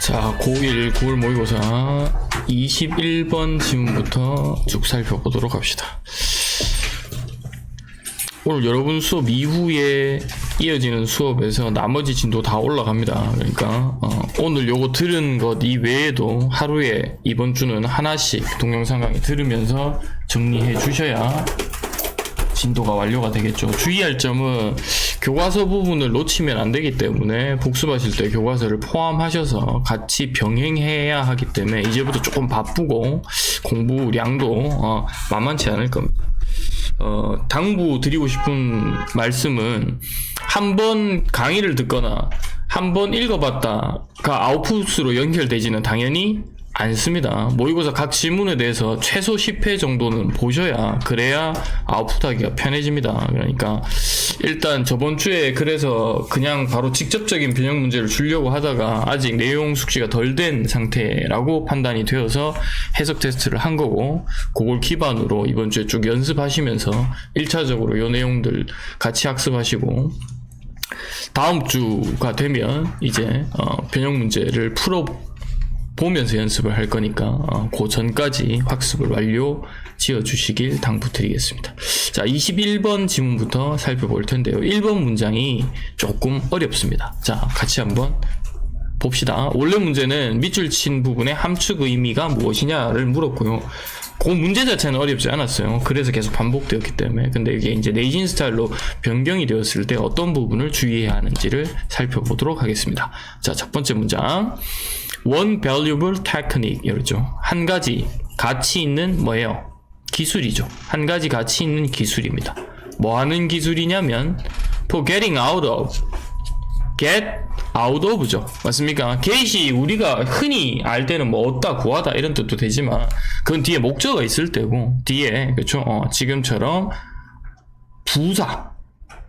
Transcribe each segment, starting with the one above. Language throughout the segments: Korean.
자, 고1 9월 모의고사 21번 지문부터 쭉 살펴보도록 합시다. 오늘 여러분 수업 이후에 이어지는 수업에서 나머지 진도 다 올라갑니다. 그러니까 어, 오늘 요거 들은 것 이외에도 하루에 이번 주는 하나씩 동영상 강의 들으면서 정리해 주셔야 진도가 완료가 되겠죠. 주의할 점은 교과서 부분을 놓치면 안 되기 때문에 복습하실 때 교과서를 포함하셔서 같이 병행해야 하기 때문에 이제부터 조금 바쁘고 공부량도 어, 만만치 않을 겁니다. 어, 당부 드리고 싶은 말씀은 한 번 강의를 듣거나 한번 읽어봤다가 아웃풋으로 연결되지는 당연히 않습니다. 모의고사 각 질문에 대해서 최소 10회 정도는 보셔야 그래야 아웃풋하기가 편해집니다. 그러니까 일단 저번 주에 그래서 그냥 바로 직접적인 변형 문제를 주려고 하다가 아직 내용 숙지가 덜 된 상태라고 판단이 되어서 해석 테스트를 한 거고 그걸 기반으로 이번 주에 쭉 연습하시면서 1차적으로 요 내용들 같이 학습하시고 다음 주가 되면 이제 어, 변형 문제를 풀어 보면서 연습을 할 거니까 어, 그 전까지 학습을 완료 지어 주시길 당부드리겠습니다. 자, 21번 지문부터 살펴볼 텐데요. 1번 문장이 조금 어렵습니다. 자, 같이 한번 봅시다. 원래 문제는 밑줄 친 부분의 함축 의미가 무엇이냐를 물었고요. 그 문제 자체는 어렵지 않았어요. 그래서 계속 반복되었기 때문에. 근데 이게 이제 네이진 스타일로 변경이 되었을 때 어떤 부분을 주의해야 하는지를 살펴보도록 하겠습니다. 자, 첫 번째 문장. One valuable technique. 이러죠. 한 가지 가치 있는 뭐예요? 기술이죠. 한 가지 가치 있는 기술입니다. 뭐 하는 기술이냐면 for getting out of get out of죠. 맞습니까? get이 우리가 흔히 알 때는 뭐 얻다, 구하다 이런 뜻도 되지만 그건 뒤에 목적어가 있을 때고 뒤에 그렇죠. 어, 지금처럼 부사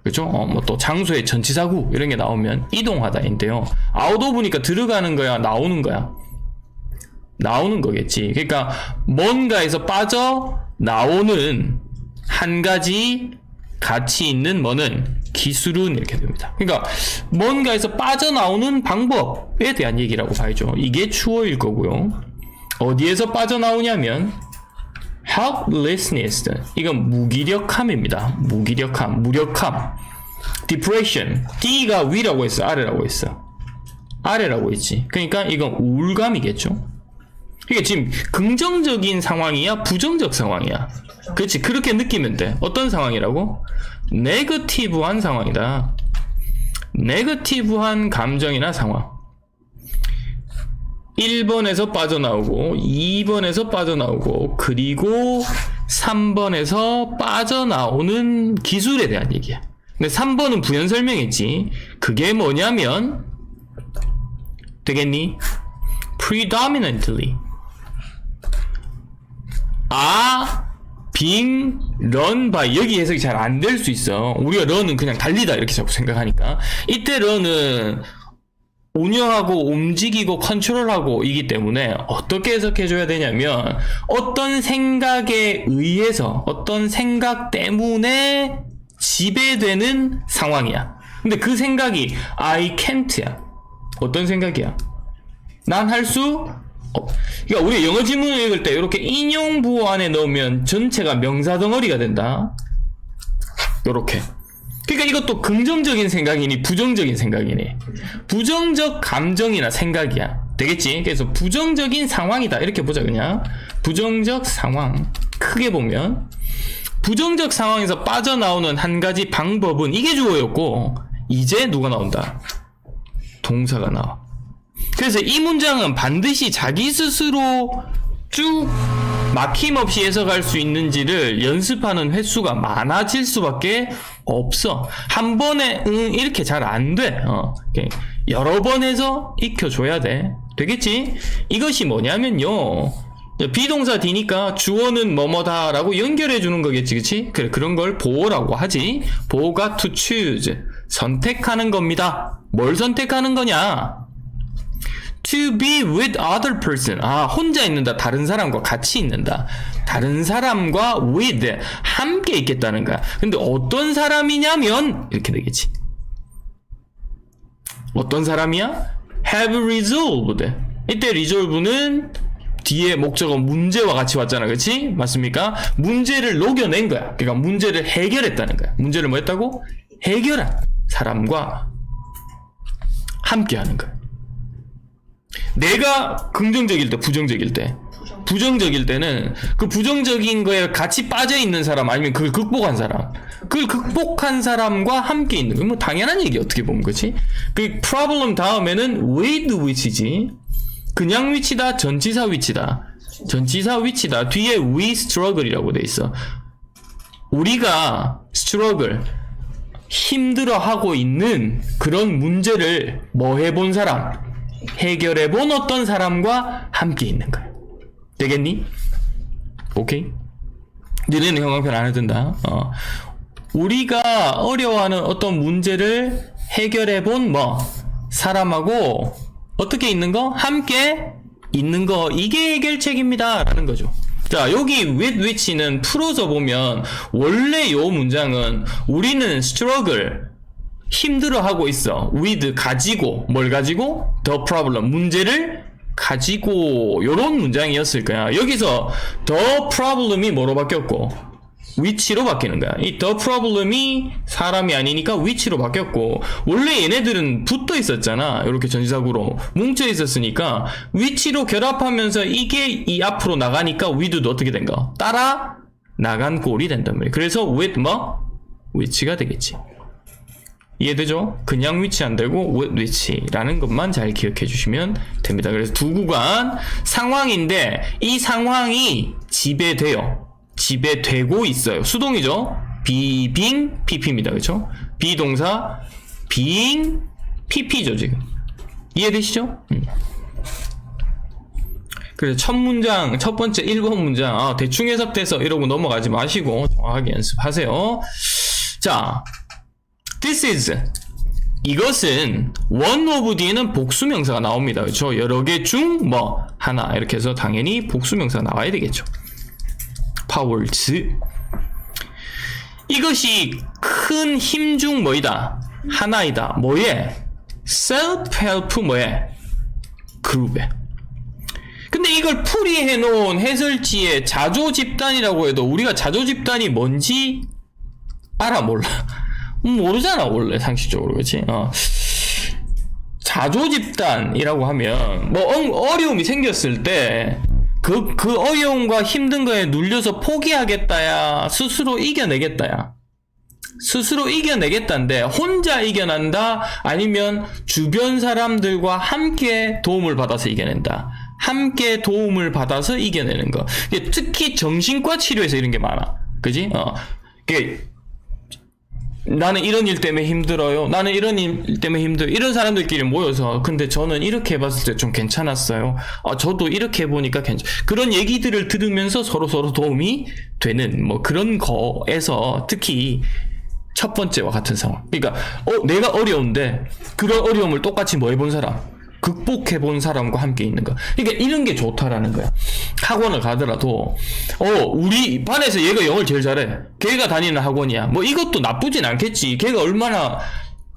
그렇죠? 어, 뭐 또 장소의 전치사구 이런 게 나오면 이동하다인데요. out of니까 들어가는 거야, 나오는 거야. 나오는 거겠지. 그러니까 뭔가에서 빠져 나오는 한 가지 가치 있는 뭐는 기술은 이렇게 됩니다. 그러니까 뭔가에서 빠져나오는 방법에 대한 얘기라고 봐야죠. 이게 추어일 거고요. 어디에서 빠져나오냐면 helplessness 이건 무기력함입니다. 무기력함, 무력함. depression D가 위라고 했어, 아래라고 했어. 아래라고 했지. 그러니까 이건 우울감이겠죠. 이게 지금 긍정적인 상황이야, 부정적 상황이야. 그렇지, 그렇게 느끼면 돼. 어떤 상황이라고? 네거티브한 상황이다. 네거티브한 감정이나 상황. 1번에서 빠져나오고, 2번에서 빠져나오고, 그리고 3번에서 빠져나오는 기술에 대한 얘기야. 근데 3번은 부연 설명했지. 그게 뭐냐면, 되겠니? predominantly. 아, being run by 여기 해석이 잘 안 될 수 있어. 우리가 run은 그냥 달리다 이렇게 자꾸 생각하니까 이때 run은 운영하고 움직이고 컨트롤하고 이기 때문에 어떻게 해석해 줘야 되냐면 어떤 생각에 의해서 어떤 생각 때문에 지배되는 상황이야. 근데 그 생각이 I can't야. 어떤 생각이야? 난 할 수 어, 그러니까 우리 영어 지문을 읽을 때 이렇게 인용 부호 안에 넣으면 전체가 명사 덩어리가 된다. 요렇게. 그러니까 이것도 긍정적인 생각이니 부정적인 생각이니 부정적 감정이나 생각이야. 되겠지? 그래서 부정적인 상황이다. 이렇게 보자 그냥. 부정적 상황. 크게 보면 부정적 상황에서 빠져나오는 한 가지 방법은 이게 주어였고 이제 누가 나온다? 동사가 나와. 그래서 이 문장은 반드시 자기 스스로 쭉 막힘없이 해석할 수 있는지를 연습하는 횟수가 많아질 수밖에 없어. 한 번에 응 이렇게 잘 안 돼. 어, 이렇게 여러 번 해서 익혀줘야 돼. 되겠지? 이것이 뭐냐면요. 비동사 뒤니까 주어는 뭐뭐다 라고 연결해 주는 거겠지, 그치? 그래 그런 걸 보호라고 하지. 보호가 to choose 선택하는 겁니다. 뭘 선택하는 거냐? To be with other person. 아, 혼자 있는다. 다른 사람과 같이 있는다. 다른 사람과 with 함께 있겠다는 거야. 근데 어떤 사람이냐면 이렇게 되겠지. 어떤 사람이야? have resolved. 이때 resolve는 뒤에 목적어 문제와 같이 왔잖아. 그치? 맞습니까? 문제를 녹여낸 거야. 그러니까 문제를 해결했다는 거야. 문제를 뭐 했다고? 해결한 사람과 함께 하는 거야. 내가 긍정적일 때, 부정적일 때. 부정적일 때는 그 부정적인 거에 같이 빠져 있는 사람 아니면 그걸 극복한 사람. 그걸 극복한 사람과 함께 있는 거. 뭐 당연한 얘기 어떻게 보면 그지? 그 problem 다음에는 with which지. 그냥 위치다, 전치사 위치다. 전치사 위치다. 뒤에 we struggle이라고 돼 있어. 우리가 struggle 힘들어하고 있는 그런 문제를 뭐 해본 사람, 해결해 본 어떤 사람과 함께 있는 거야. 되겠니? 오케이? 너네는 형광펜 안 해준다. 어. 우리가 어려워하는 어떤 문제를 해결해 본 뭐 사람하고 어떻게 있는 거? 함께 있는 거 이게 해결책입니다. 라는 거죠. 자, 여기 with which는 풀어서 보면 원래 요 문장은 우리는 struggle 힘들어하고 있어. with 가지고 뭘 가지고 the problem 문제를 가지고 요런 문장이었을 거야. 여기서 the problem이 뭐로 바뀌었고 위치로 바뀌는 거야. 이 the problem이 사람이 아니니까 위치로 바뀌었고 원래 얘네들은 붙어 있었잖아. 이렇게 전지사구로 뭉쳐 있었으니까 위치로 결합하면서 이게 이 앞으로 나가니까 with도 어떻게 된가? 따라 나간 꼴이 된단 말이야. 그래서 with 뭐 위치가 되겠지. 이해되죠? 그냥 위치 안 되고 with 위치라는 것만 잘 기억해 주시면 됩니다. 그래서 두 구간 상황인데 이 상황이 지배돼요. 지배되고 있어요. 수동이죠. be, being, pp입니다. 그렇죠? 비동사 being, pp죠 지금. 이해되시죠? 음. 그래서 첫 문장, 첫 번째 1번 문장 아, 대충 해석돼서 이러고 넘어가지 마시고 정확하게 연습하세요. 자, This is. 이것은 one of 뒤에는 복수명사가 나옵니다. 그렇죠? 여러 개 중 뭐 하나. 이렇게 해서 당연히 복수명사가 나와야 되겠죠. powers. 이것이 큰 힘 중 뭐이다? 하나이다. 뭐에? Self help 뭐에? 그룹에. 근데 이걸 풀이해 놓은 해설지에 자조 집단이라고 해도 우리가 자조 집단이 뭔지 알아 몰라. 음, 모르잖아 원래 상식적으로 그렇지 어. 자조 집단이라고 하면 뭐 어, 어려움이 생겼을 때 그, 그 어려움과 힘든 거에 눌려서 포기하겠다야, 스스로 이겨내겠다야. 스스로 이겨내겠다인데, 혼자 이겨낸다, 아니면 주변 사람들과 함께 도움을 받아서 이겨낸다. 함께 도움을 받아서 이겨내는 거. 특히 정신과 치료에서 이런 게 많아. 그지? 어. 이게 나는 이런 일 때문에 힘들어요. 나는 이런 일 때문에 힘들어요. 이런 사람들끼리 모여서 근데 저는 이렇게 해봤을 때 좀 괜찮았어요. 아, 저도 이렇게 해보니까 괜찮. 그런 얘기들을 들으면서 서로 서로 도움이 되는 뭐 그런 거에서 특히 첫 번째와 같은 상황. 그러니까 어 내가 어려운데 그런 어려움을 똑같이 뭐 해본 사람. 극복해 본 사람과 함께 있는 거. 그러니까 이런 게 좋다라는 거야. 학원을 가더라도 어 우리 반에서 얘가 영어를 제일 잘해. 걔가 다니는 학원이야. 뭐 이것도 나쁘진 않겠지. 걔가 얼마나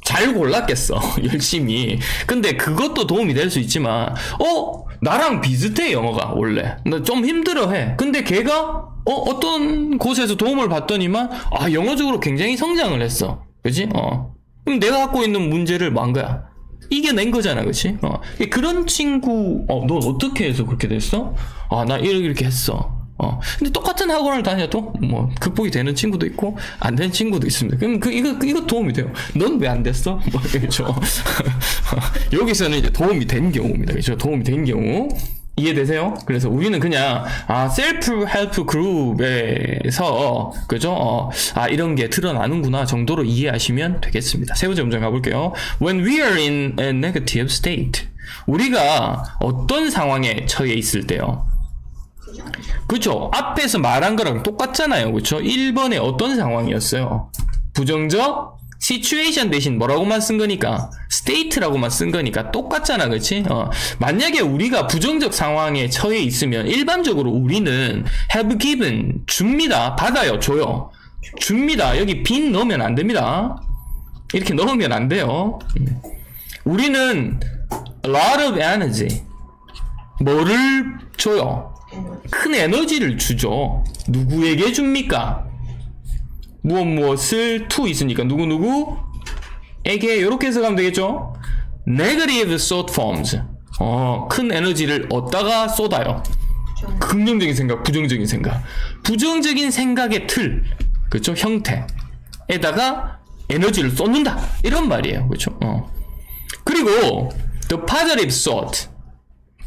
잘 골랐겠어. 열심히. 근데 그것도 도움이 될 수 있지만 어 나랑 비슷해 영어가 원래. 나 좀 힘들어해. 근데 걔가 어 어떤 곳에서 도움을 받더니만 아 영어적으로 굉장히 성장을 했어. 그지? 어. 그럼 내가 갖고 있는 문제를 만 거야. 이겨낸 거잖아, 그치? 어. 그런 친구, 어, 넌 어떻게 해서 그렇게 됐어? 아, 나 이렇게, 이렇게 했어. 어. 근데 똑같은 학원을 다녀도, 뭐, 극복이 되는 친구도 있고, 안 되는 친구도 있습니다. 그럼 그, 이거, 이거 도움이 돼요. 넌 왜 안 됐어? 뭐, 그죠? 여기서는 이제 도움이 된 경우입니다. 그죠? 도움이 된 경우. 이해되세요? 그래서 우리는 그냥 아 셀프 헬프 그룹에서 그죠? 어, 아 이런 게 드러나는구나 정도로 이해하시면 되겠습니다. 세 번째 문장 가볼게요. When we are in a negative state, 우리가 어떤 상황에 처해 있을 때요. 그죠? 앞에서 말한 거랑 똑같잖아요. 그죠? 1번에 어떤 상황이었어요? 부정적 situation 대신 뭐라고만 쓴 거니까 state라고만 쓴 거니까 똑같잖아 그치? 어. 만약에 우리가 부정적 상황에 처해 있으면 일반적으로 우리는 have given 줍니다. 받아요 줘요. 줍니다. 여기 빈 넣으면 안 됩니다. 이렇게 넣으면 안 돼요. 음. 우리는 a lot of energy. 뭐를 줘요? 큰 에너지를 주죠. 누구에게 줍니까 무엇 무엇을 to 있으니까 누구 누구 에게 이렇게 해석하면 되겠죠. negative thought forms. 어, 큰 에너지를 얻다가 쏟아요. 긍정적인 생각, 부정적인 생각. 부정적인 생각의 틀, 그렇죠? 형태에다가 에너지를 쏟는다. 이런 말이에요. 그렇죠? 어. 그리고 the positive thought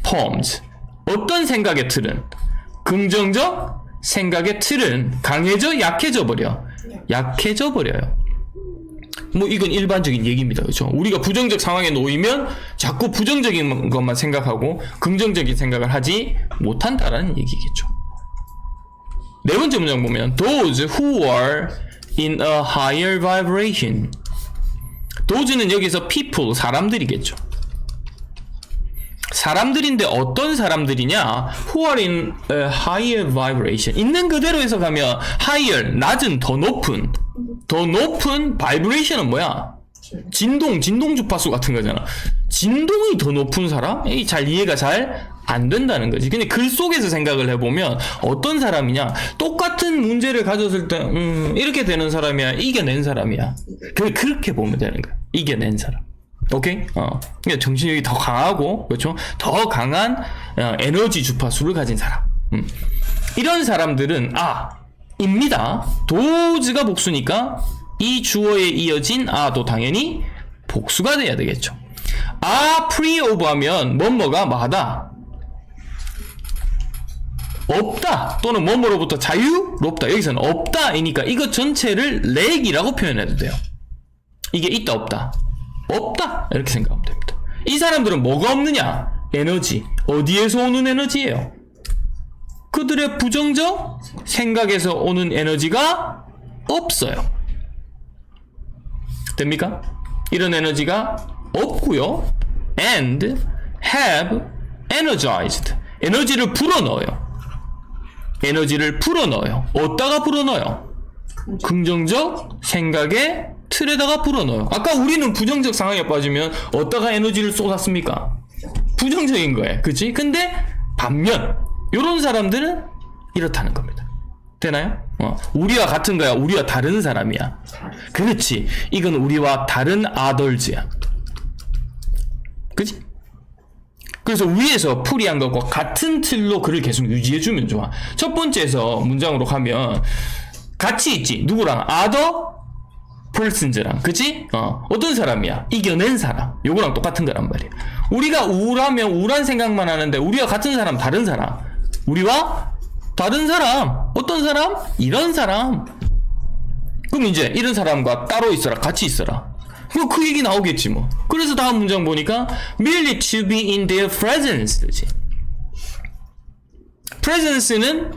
forms. 어떤 생각의 틀은 긍정적 생각의 틀은 강해져 약해져 버려. 약해져 버려요. 뭐 이건 일반적인 얘기입니다. 그렇죠? 우리가 부정적 상황에 놓이면 자꾸 부정적인 것만 생각하고 긍정적인 생각을 하지 못한다라는 얘기겠죠. 네 번째 문장 보면 those who are in a higher vibration. those는 여기서 people 사람들이겠죠. 사람들인데 어떤 사람들이냐? Who are in higher vibration. 있는 그대로 해석하면 higher 낮은 더 높은 더 높은 vibration은 뭐야? 진동 진동 주파수 같은 거잖아. 진동이 더 높은 사람? 이게 잘 이해가 잘 안 된다는 거지. 근데 글 속에서 생각을 해보면 어떤 사람이냐? 똑같은 문제를 가졌을 때, 음, 이렇게 되는 사람이야. 이겨낸 사람이야. 그 그렇게 보면 되는 거야. 이겨낸 사람. 오케이? 어. 그러니까 정신력이 더 강하고, 그렇죠? 더 강한 어, 에너지 주파수를 가진 사람. 음. 이런 사람들은, 아, 입니다. 도즈가 복수니까 이 주어에 이어진 아도 당연히 복수가 돼야 되겠죠. 아, 프리 오브 하면 뭐뭐가 마다. 없다 또는 뭐뭐로부터 자유롭다 여기서는 없다이니까 이것 전체를 렉이라고 표현해도 돼요 이게 있다 없다 없다. 이렇게 생각하면 됩니다. 이 사람들은 뭐가 없느냐? 에너지. 어디에서 오는 에너지예요? 그들의 부정적 생각에서 오는 에너지가 없어요. 됩니까? 이런 에너지가 없고요. And have energized. 에너지를 불어넣어요. 에너지를 불어넣어요. 어디다가 불어넣어요? 긍정적 생각의 틀에다가 불어넣어요. 아까 우리는 부정적 상황에 빠지면 어디다가 에너지를 쏟았습니까? 부정적인 거예요. 그치? 근데 반면 이런 사람들은 이렇다는 겁니다. 되나요? 어, 우리와 같은 거야. 우리와 다른 사람이야. 그렇지. 이건 우리와 다른 아덜즈야. 그치? 그래서 위에서 풀이한 것과 같은 틀로 글을 계속 유지해주면 좋아. 첫 번째에서 문장으로 가면 같이 있지. 누구랑? other persons랑. 그치? 어. 어떤 사람이야? 이겨낸 사람. 요거랑 똑같은 거란 말이야. 우리가 우울하면 우울한 생각만 하는데 우리와 같은 사람, 다른 사람. 우리와 다른 사람. 어떤 사람? 이런 사람. 그럼 이제 이런 사람과 따로 있어라. 같이 있어라. 뭐그 얘기 나오겠지 뭐. 그래서 다음 문장 보니까 merely to be in their presence 지 presence는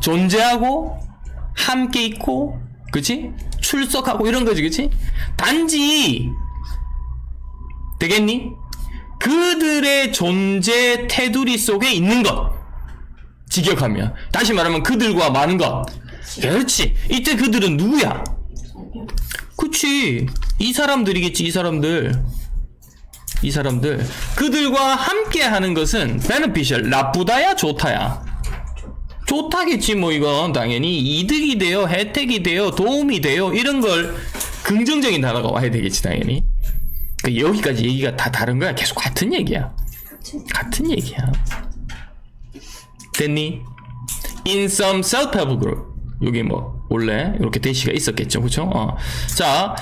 존재하고 함께 있고 그치? 출석하고 이런 거지 그치? 단지 되겠니? 그들의 존재 테두리 속에 있는 것 직역하면 다시 말하면 그들과 많은 것 그렇지 이때 그들은 누구야? 그치. 이 사람들이겠지, 이 사람들. 이 사람들. 그들과 함께 하는 것은 beneficial. 나쁘다야, 좋다야. 좋다겠지, 뭐, 이건. 당연히. 이득이 돼요, 혜택이 돼요, 도움이 돼요. 이런 걸 긍정적인 단어가 와야 되겠지, 당연히. 그 여기까지 얘기가 다 다른 거야. 계속 같은 얘기야. 같은 얘기야. 됐니? In some self-help group. 여기 뭐 원래 이렇게 대시가 있었겠죠, 그렇죠? 어. 자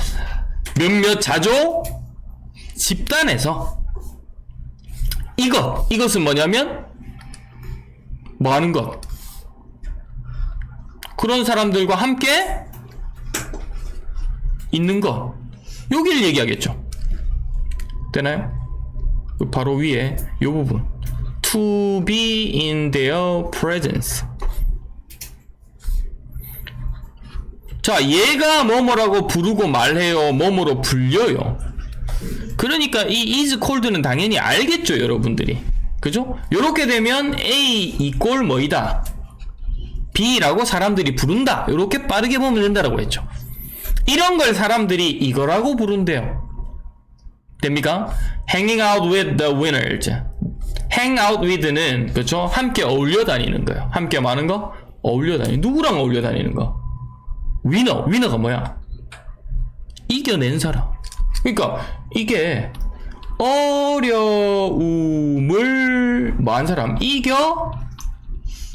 몇몇 자조 집단에서 이것 이것은 뭐냐면 뭐 하는 것 그런 사람들과 함께 있는 것 여기를 얘기하겠죠. 되나요? 그 바로 위에 이 부분 to be in their presence 자, 얘가 뭐뭐라고 부르고 말해요. 뭐뭐로 불려요. 그러니까 이 is cold는 당연히 알겠죠, 여러분들이. 그죠? 요렇게 되면 A 이꼴 뭐이다. B라고 사람들이 부른다. 요렇게 빠르게 보면 된다라고 했죠. 이런 걸 사람들이 이거라고 부른대요. 됩니까? Hanging out with the winners. Hang out with는 그렇죠? 함께 어울려 다니는 거예요. 함께 많은 거 어울려 다니. 누구랑 어울려 다니는 거? 위너. 위너가 뭐야? 이겨낸 사람. 그러니까 이게 어려움을 뭐한 사람 이겨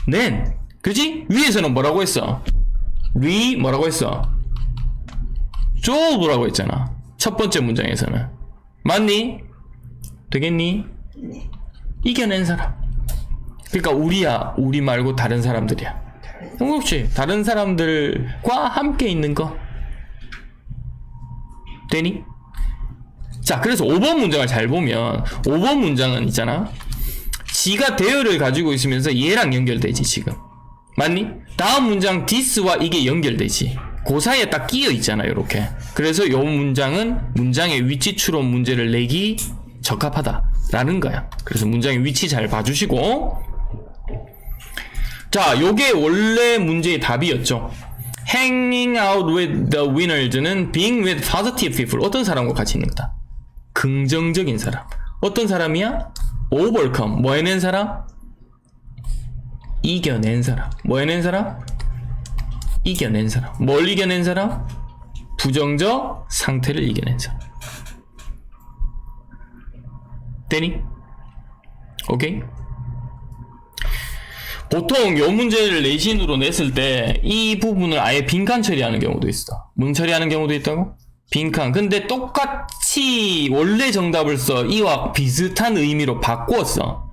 낸. 그지? 위에서는 뭐라고 했어? 위 뭐라고 했어? 쪼브라고 했잖아. 첫 번째 문장에서는. 맞니? 되겠니? 이겨낸 사람. 그러니까 우리야, 우리 말고 다른 사람들이야. 그렇지. 다른 사람들과 함께 있는 거. 되니? 자, 그래서 5번 문장을 잘 보면 5번 문장은 있잖아. 지가 대열을 가지고 있으면서 얘랑 연결되지, 지금. 맞니? 다음 문장 this와 이게 연결되지. 그 사이에 딱 끼어 있잖아, 요렇게. 그래서 요 문장은 문장의 위치 추론 문제를 내기 적합하다 라는 거야. 그래서 문장의 위치 잘 봐주시고. 자, 요게 원래 문제의 답이었죠. Hanging out with the winners는 being with positive people. 어떤 사람과 같이 있는 거다. 긍정적인 사람. 어떤 사람이야? overcome. 뭐 해낸 사람? 이겨낸 사람. 뭐 해낸 사람? 이겨낸 사람. 뭘 이겨낸 사람? 부정적 상태를 이겨낸 사람. 되니? 오케이? 보통 요 문제를 내신으로 냈을 때 이 부분을 아예 빈칸 처리하는 경우도 있어. 문 처리하는 경우도 있다고? 빈칸. 근데 똑같이 원래 정답을 써 이와 비슷한 의미로 바꾸었어.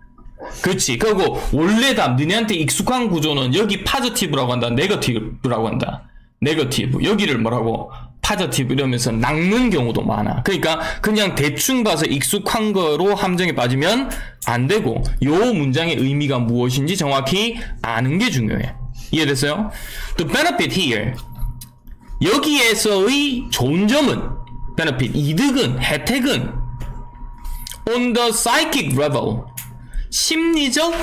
그렇지. 그리고 원래 답 너네한테 익숙한 구조는 여기 파저티브라고 한다. 네거티브라고 한다. 네거티브. 여기를 뭐라고? 파저티브 이러면서 낚는 경우도 많아. 그러니까 그냥 대충 봐서 익숙한 거로 함정에 빠지면 안 되고 요 문장의 의미가 무엇인지 정확히 아는 게 중요해. 이해됐어요? The benefit here. 여기에서의 좋은 점은 benefit 이득은 혜택은 on the psychic level 심리적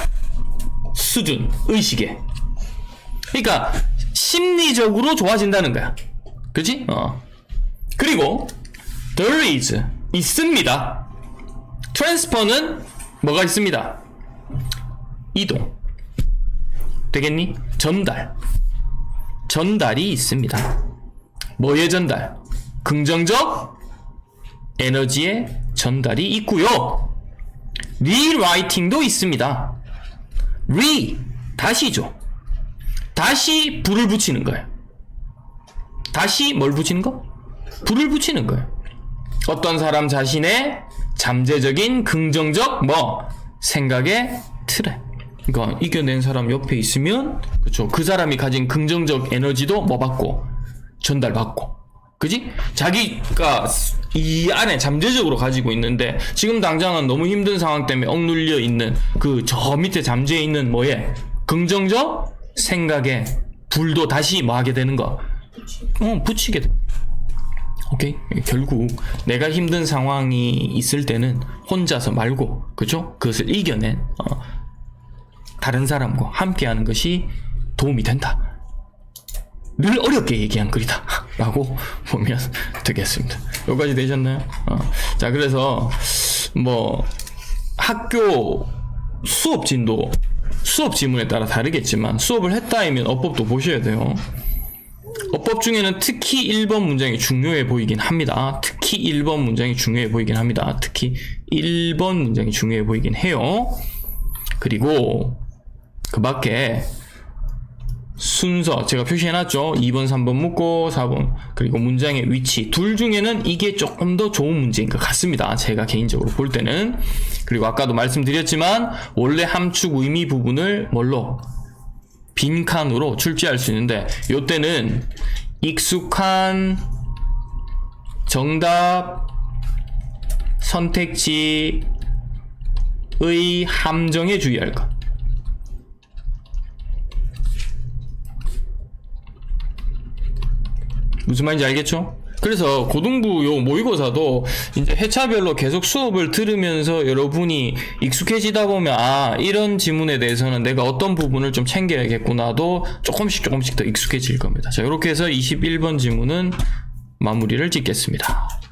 수준 의식에. 그러니까 심리적으로 좋아진다는 거야. 그지? 어. 그리고 there is 있습니다. transfer는 뭐가 있습니다? 이동. 되겠니? 전달. 전달이 있습니다. 뭐의 전달? 긍정적 에너지의 전달이 있고요 리라이팅도 있습니다. 리 다시죠. 다시 불을 붙이는 거예요. 다시 뭘 붙이는 거? 불을 붙이는 거예요. 어떤 사람 자신의 잠재적인 긍정적 뭐 생각의 틀에. 그러니까 이겨낸 사람 옆에 있으면 그렇죠. 그 사람이 가진 긍정적 에너지도 뭐 받고 전달받고. 그지? 자기가 이 안에 잠재적으로 가지고 있는데 지금 당장은 너무 힘든 상황 때문에 억눌려 있는 그 저 밑에 잠재해 있는 뭐에 긍정적 생각에 불도 다시 뭐 하게 되는 거. 어, 붙이게 돼. 오케이? 결국 내가 힘든 상황이 있을 때는 혼자서 말고 그죠? 그것을 이겨낸 어, 다른 사람과 함께하는 것이 도움이 된다. 늘 어렵게 얘기한 글이다. 라고 보면 되겠습니다. 여기까지 되셨나요? 어. 자, 그래서, 뭐, 학교 수업 진도, 수업 지문에 따라 다르겠지만, 수업을 했다이면 어법도 보셔야 돼요. 어법 중에는 특히 1번 문장이 중요해 보이긴 합니다. 특히 1번 문장이 중요해 보이긴 합니다. 특히 1번 문장이 중요해 보이긴 해요. 그리고, 그 밖에, 순서. 제가 표시해놨죠. 2번 3번 묻고 4번. 그리고 문장의 위치. 둘 중에는 이게 조금 더 좋은 문제인 것 같습니다. 제가 개인적으로 볼 때는. 그리고 아까도 말씀드렸지만 원래 함축 의미 부분을 뭘로? 빈칸으로 출제할 수 있는데 요때는 익숙한 정답 선택지의 함정에 주의할 것 무슨 말인지 알겠죠? 그래서 고등부 요 모의고사도 이제 회차별로 계속 수업을 들으면서 여러분이 익숙해지다 보면 아 이런 지문에 대해서는 내가 어떤 부분을 좀 챙겨야겠구나도 조금씩 조금씩 더 익숙해질 겁니다. 자 이렇게 해서 21번 지문은 마무리를 짓겠습니다.